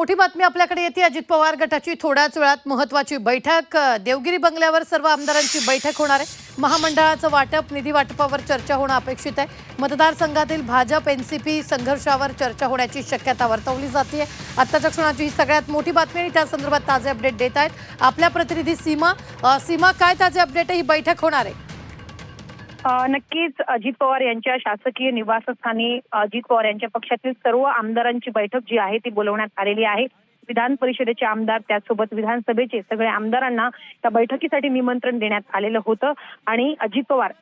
मोठी बातमी आपल्याकडे येते. अजित पवार गटाची थोड्याच वेळात महत्वाची बैठक. देवगिरी बंगल्यावर सर्व आमदारांची बैठक होणार आहे. महामंडळाचं वाटप निधी वाटपावर चर्चा होणं अपेक्षित आहे. मतदारसंघातील भाजप एनसीपी संघर्षावर चर्चा होण्याची शक्यता वर्तवली जाते आत्ताच्या क्षणाची ही सगळ्यात मोठी बातमी आणि त्या संदर्भात ताजे अपडेट देत आहेत. आपल्या प्रतिनिधी सीमा सीमा काय ताजे अपडेट आहे? ही बैठक होणार आहे. नक्कीच अजित पवार यांच्या शासकीय निवासस्थानी अजित पवार यांच्या पक्षातील सर्व आमदारांची बैठक जी आहे ती बोलवण्यात आलेली आहे. विधान परिषदेचे आमदार त्यासोबत विधानसभेचे सगळे आमदारांना त्या बैठकीसाठी निमंत्रण देण्यात आलेलं होतं. आणि अजित पवार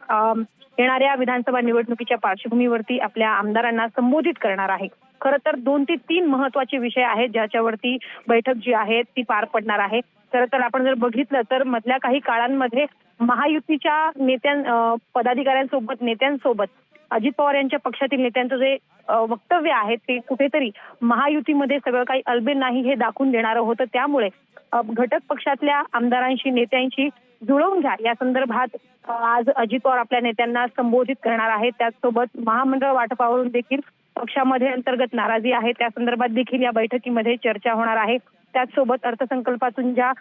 येणाऱ्या विधानसभा निवडणुकीच्या पार्श्वभूमीवरती आपल्या आमदारांना संबोधित करणार आहे खरं तर दोन ते तीन महत्त्वाचे विषय आहेत ज्याच्यावरती बैठक जी आहे ती पार पडणार आहे. खरं तर आपण जर बघितलं तर मधल्या काही काळांमध्ये महायुतीच्या नेत्यां पदाधिकाऱ्यांसोबत नेत्यांसोबत अजित पवार यांच्या पक्षातील नेत्यांचं जे वक्तव्य आहे ते कुठेतरी महायुतीमध्ये सगळं काही अल्बेल नाही हे दाखवून देणारं होतं. त्यामुळे घटक पक्षातल्या आमदारांशी नेत्यांशी जुळवून घ्या. या संदर्भात आज अजित पवार आपल्या नेत्यांना संबोधित करणार आहेत. त्याचसोबत महामंडळ वाटपावरून देखील पक्षामध्ये अंतर्गत नाराजी आहे. त्या संदर्भात देखील या बैठकीमध्ये चर्चा होणार आहे. त्याचसोबत अर्थसंकल्पातून ज्या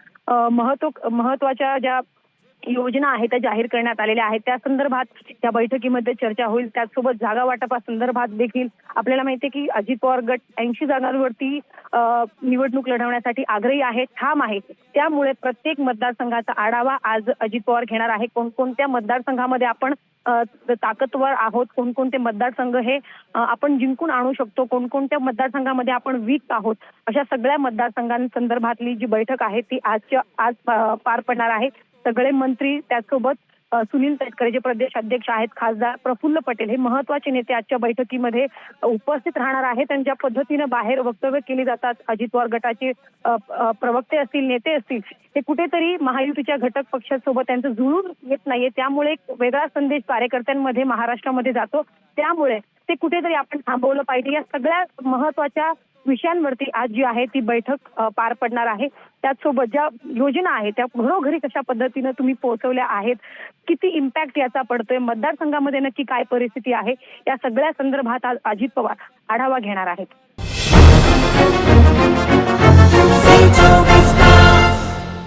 महत्त्व महत्त्वाच्या ज्या योजना आहेत त्या जाहीर करण्यात आलेल्या आहेत. त्या संदर्भात त्या बैठकीमध्ये चर्चा होईल. त्याचसोबत जागा वाटपासंदर्भात देखील आपल्याला माहिती आहे की अजित पवार गट ऐंशी जागांवरती निवडणूक लढवण्यासाठी आग्रही आहे ठाम आहे. त्यामुळे प्रत्येक मतदारसंघाचा आढावा आज अजित पवार घेणार आहे. कोणकोणत्या मतदारसंघामध्ये आपण ताकदवर आहोत? कोणकोणते मतदारसंघ हे आपण जिंकून आणू शकतो? कोणकोणत्या मतदारसंघामध्ये आपण वीक आहोत? अशा सगळ्या मतदारसंघांसंदर्भातली जी बैठक आहे ती आजच्या आज पार पडणार आहे. सगळे मंत्री त्यासोबत सुनील तटकरे जे प्रदेश अध्यक्ष आहेत खासदार प्रफुल्ल पटेल हे महत्त्वाचे नेते आजच्या बैठकीमध्ये उपस्थित राहणार आहेत आणि ज्या पद्धतीनं बाहेर वक्तव्य केली जातात अजित पवार गटाचे प्रवक्ते असतील नेते असतील ते कुठेतरी महायुतीच्या घटक पक्षासोबत त्यांचं जुळून येत नाहीये. त्यामुळे एक वेगळा संदेश कार्यकर्त्यांमध्ये महाराष्ट्रामध्ये जातो. त्यामुळे ते कुठेतरी आपण थांबवलं पाहिजे. या सगळ्या महत्त्वाच्या विषयांवरती आज जी आहे ती बैठक पार पडणार आहे. त्याचसोबत ज्या योजना आहेत त्या घरोघरी कशा पद्धतीनं तुम्ही पोहोचवल्या आहेत किती इम्पॅक्ट याचा पडतोय मतदारसंघामध्ये नक्की काय परिस्थिती आहे या सगळ्या संदर्भात आज अजित पवार आढावा घेणार आहेत.